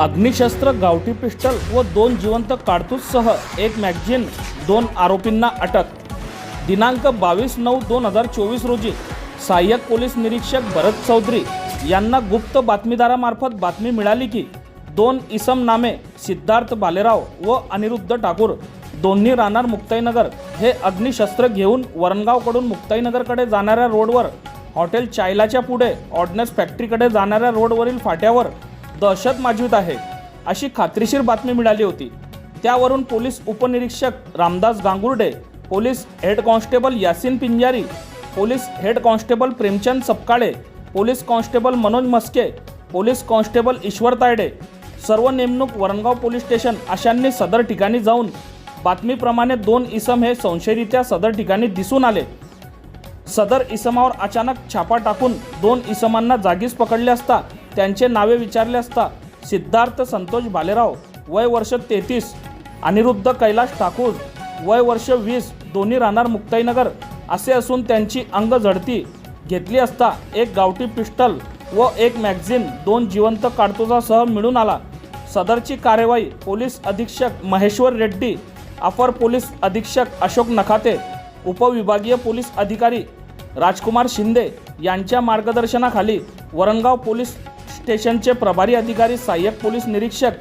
अग्निशस्त्र गावठी पिस्टल व दोन जिवंत काडतूससह एक मॅगझिन दोन आरोपींना अटक. दिनांक बावीस नऊ दोन हजार चोवीस रोजी सहाय्यक पोलीस निरीक्षक भरत चौधरी यांना गुप्त बातमीदारामार्फत बातमी मिळाली की दोन इसम नामे सिद्धार्थ बालेराव व अनिरुद्ध ठाकूर दोन्ही राहणार मुक्ताईनगर हे अग्निशस्त्र घेऊन वरणगावकडून मुक्ताईनगरकडे जाणाऱ्या रोडवर हॉटेल चायलाच्या पुढे ऑर्डनन्स फॅक्टरीकडे जाणाऱ्या रोडवरील फाट्यावर दहशत माजवीत आहे अशी खात्रीशीर बातमी मिळाली होती. त्यावरून पोलीस उपनिरीक्षक Ramdas Gangurde police head constable Yasin Pinjari police head constable Premchand Sapkale police constable Manoj Maske police constable Ishwar Tayde सर्व नेमणूक वरणगाव पोलीस स्टेशन अशांनी सदर ठिकाणी जाऊन बातमीप्रमाणे दोन इसम हे संशयरित्या सदर ठिकाणी दिसून आले. सदर इसमावर अचानक छापा टाकून दोन इसमांना जागीच पकडले असता त्यांचे नावे विचारले असता सिद्धार्थ संतोष भालेराव वय वर्ष तेहतीस अनिरुद्ध कैलाश ठाकूर वय वर्ष वीस दोन्ही राहणार मुक्ताईनगर असे असून त्यांची अंग झडती घेतली असता एक गावठी पिस्टल व एक मॅगझिन दोन जिवंत काडतुसासह मिळून आला. सदरची कार्यवाही पोलीस अधीक्षक महेश्वर रेड्डी अपर पोलीस अधीक्षक अशोक नखाते उपविभागीय पोलीस अधिकारी राजकुमार शिंदे यांच्या मार्गदर्शनाखाली वरणगाव पोलीस स्टेशनचे प्रभारी अधिकारी सहाय्यक पोलीस निरीक्षक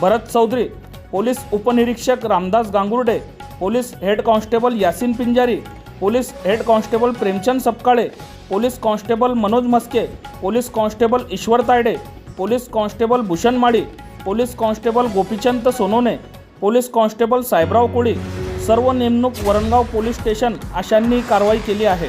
भरत चौधरी पोलीस उपनिरीक्षक Ramdas Gangurde police head constable Yasin Pinjari police head constable Premchand Sapkale police constable Manoj Maske police constable Ishwar Tayde police constable Bhushan Mali police constable Gopichand Sonone police constable Sahebrao Koli. सर्व नेमणूक Varangaon police station अशांनी कारवाई केली आहे.